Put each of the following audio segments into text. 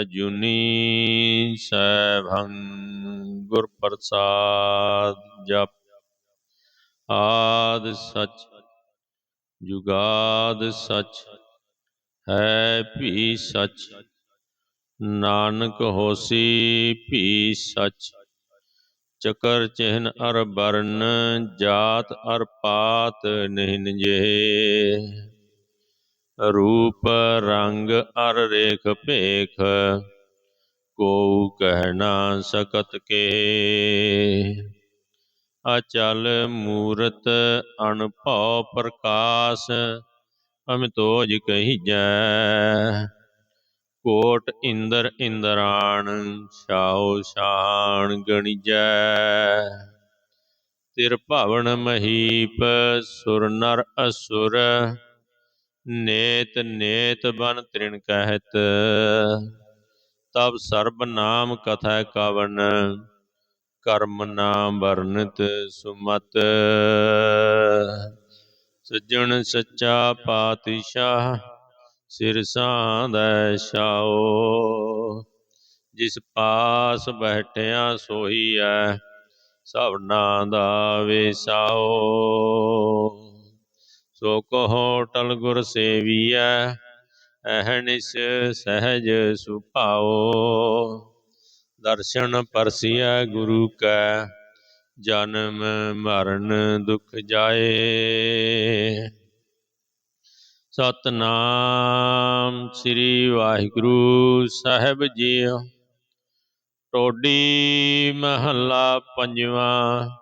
ਅਜੂਨੀ ਸੈਭੰ ਗੁਰ ਪ੍ਰਸਾਦ ਜਪ। ਆਦ ਸਚ ਜੁਗਾਦ ਸਚ ਹੈ ਭੀ ਸਚ। ਨਾਨਕ ਹੋਸੀ ਭੀ ਸਚ। ਚਕਰ ਚਿਹਨ ਅਰ ਬਰਨ ਜਾਤ ਅਰ ਪਾਤ ਨਿਹਨ ਜੇ ਰੂਪ ਰੰਗ ਅਰ ਰੇਖ ਭੇਖ ਕੋ ਕਹਿ ਨਾ ਸਕਤ ਕੇ। ਅਚਲ ਮੂਰਤ ਅਨਭਉ ਪ੍ਰਕਾਸ਼, ਅਮਿਤੋਜ ਕਹੀ ਜੈ ਕੋਟ ਇੰਦਰ ਇੰਦਰਾਣ, ਛਾਉ ਸ਼ਾਨ ਗਣੀਜੈ। ਤਿਰ ਭਵਨ ਮਹੀਪ, ਸੁਰ ਨਰ ਅਸੁਰ ਨੇਤ ਨੇਤ ਬਨ ਤ੍ਰਿਣ ਕਹਿਤ, ਤਬ ਸਰਬ ਨਾਮ ਕਥੈ ਕਵਨ, ਕਰਮ ਨਾਮ ਵਰਣਿਤ ਸੁਮਤ। ਸੱਜਣ ਸੱਚਾ ਪਾਤਸ਼ਾਹ, ਸਿਰ ਸਾਂਦੈ ਛਾਓ ਜਿਸ ਪਾਸ ਬੈਠਿਆ ਸੋਈ ਐ ਸਭਨਾ ਦਾ ਵਿਸ਼ਾਓ ਸੋ ਕਹੋ ਟਲ ਗੁਰ ਸੇਵੀਐ ਅਹਨਿਸ ਸਹਿਜ ਸੁਭਾਓ। ਦਰਸ਼ਨ ਪਰਸੀਐ ਗੁਰੂ ਕੈ, ਜਨਮ ਮਰਨ ਦੁਖ ਜਾਏ। ਸਤਨਾਮ ਸ੍ਰੀ ਵਾਹਿਗੁਰੂ ਸਾਹਿਬ ਜੀ ਟੋਡੀ ਮਹੱਲਾ ਪੰਜਵਾਂ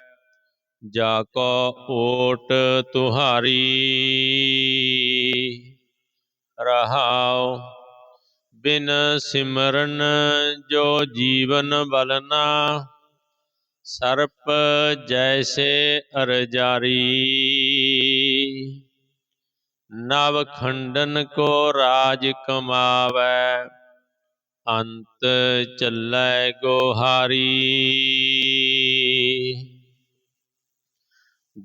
ਜਾ ਕੋ ਓਟ ਤੁਹਾਰੀ, ਰਹਾਉ ਬਿਨ ਸਿਮਰਨ ਜੋ ਜੀਵਨ ਬਲਨਾ ਸਰਪ ਜੈਸੇ ਅਰਜਾਰੀ। ਨਵ ਖੰਡਨ ਕੋ ਰਾਜ ਕਮਾਵੈ, ਅੰਤ ਚੱਲੈ ਗੋਹਾਰੀ।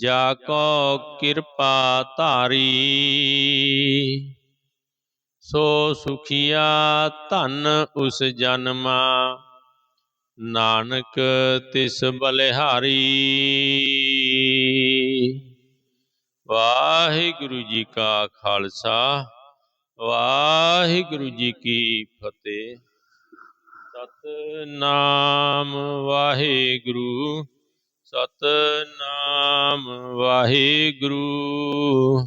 ਜਾ ਕੋ ਕਿਰਪਾ ਧਾਰੀ। ਸੋ ਸੁਖੀਆ ਧਨ ਉਸ ਜਨਮਾ। ਨਾਨਕ ਤਿਸ ਬਲਿਹਾਰੀ। ਵਾਹਿਗੁਰੂ ਜੀ ਕਾ ਖਾਲਸਾ, ਵਾਹਿਗੁਰੂ ਜੀ ਕੀ ਫਤਿਹ। ਸਤਨਾਮ ਵਾਹਿਗੁਰੂ। ਸਤਨਾਮ ਵਾਹਿਗੁਰੂ।